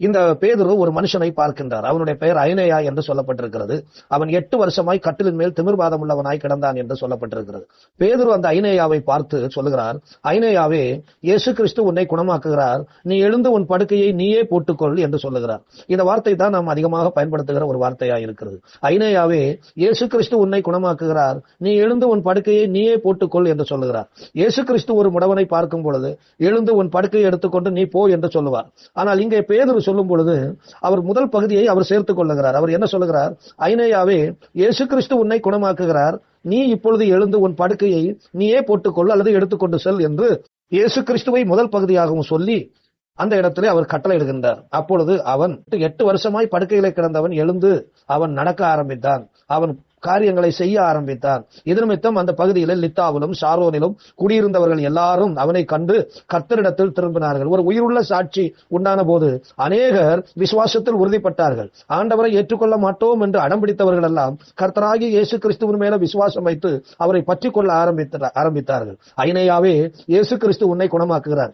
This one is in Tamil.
இந்த பேதுரு ஒரு மனுஷனை பார்க்கின்றார். அவனுடைய பெயர் ஐனேயா என்று சொல்லப்பட்டிருக்கிறது. அவன் எட்டு வருஷமாய் கட்டிலின் மேல் திமிர்வாதம் உள்ளவனாய் கிடந்தான் என்று சொல்லப்பட்டிருக்கிறது. பேதுரு அந்த ஐனேயாவை பார்த்து சொல்லுகிறார் ஐநேயாவே இயேசு கிறிஸ்து உன்னை குணமாக்குகிறார். நீ எழுந்து உன் படுக்கையை நீயே போட்டுக்கொள் என்று சொல்லுகிறார். இந்த வார்த்தை தான் நாம் அதிகமாக பயன்படுத்துகிற ஒரு வார்த்தையா இருக்கிறது. ஐநேயாவே இயேசு கிறிஸ்து உன்னை குணமாக்குகிறார். நீ எழுந்து உன் படுக்கையை நீயே போட்டுக்கொள் என்று சொல்லுகிறார். இயேசு கிறிஸ்து ஒரு முடவனை பார்க்கும் பொழுது எழுந்து உன் படுக்கையை எடுத்துக்கொண்டு நீ போ என்று சொல்லுவார். ஆனால் இங்கே பேதுரு சொல்லும் பொழுது அவர் முதல் பகுதியை அவர் சேர்த்துக் கொள்ளுகிறார். அவர் என்ன சொல்லுகிறார்? ஐனேயாவே இயேசு கிறிஸ்து உன்னை குணமாக்குகிறார். நீ இப்பொழுது எழுந்து உன் படுக்கையை நீயே போட்டுக்கொள் அல்லது எடுத்துக்கொண்டு செல் என்று இயேசு கிறிஸ்துவை முதல் பகுதியாகவும் சொல்லி அந்த இடத்திலே அவர் கட்டளையிடுகின்றார். அப்பொழுது அவன் எட்டு வருஷமாய் படுக்கையிலே கிடந்தவன் எழுந்து அவன் நடக்க ஆரம்பித்தான். அவன் காரியங்களை செய்ய ஆரம்பித்தார். இது அந்த பகுதியில் லித்தாவிலும் ஷாரோனிலும் குடியிருந்தவர்கள் எல்லாரும் அவனை கண்டு கர்த்தரிடத்தில் திரும்பினார்கள். ஒரு உயிருள்ள சாட்சி உண்டான போது அநேகர் விசுவாசத்தில் உறுதிப்பட்டார்கள். ஆண்டவரை ஏற்றுக்கொள்ள மாட்டோம் என்று அடம்பிடித்தவர்கள் எல்லாம் கர்த்தராகி இயேசு கிறிஸ்துவின் மேல விசுவாசம் வைத்து அவரை பற்றி கொள்ள ஆரம்பித்த ஆரம்பித்தார்கள். ஐனையாவே இயேசு கிறிஸ்து உன்னை குணமாக்குகிறார்.